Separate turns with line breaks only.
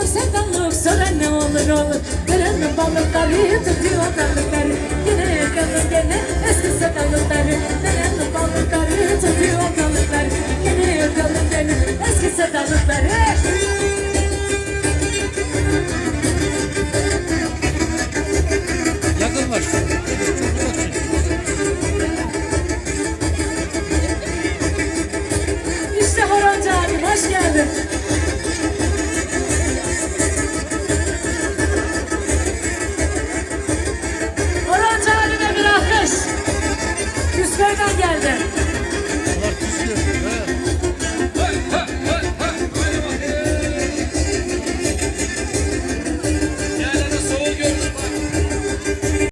olur sevdalık Sonra ne olur olur Görelim balıkları tutuyor balıkları. Yine yakalım gene eski sevdalıkları. Görelim balıkları tutuyor balıkları. Yine yakalım gene eski sevdalıkları.
Yakınlaş.
İşte Horon Cami, hoş geldin. Yeah.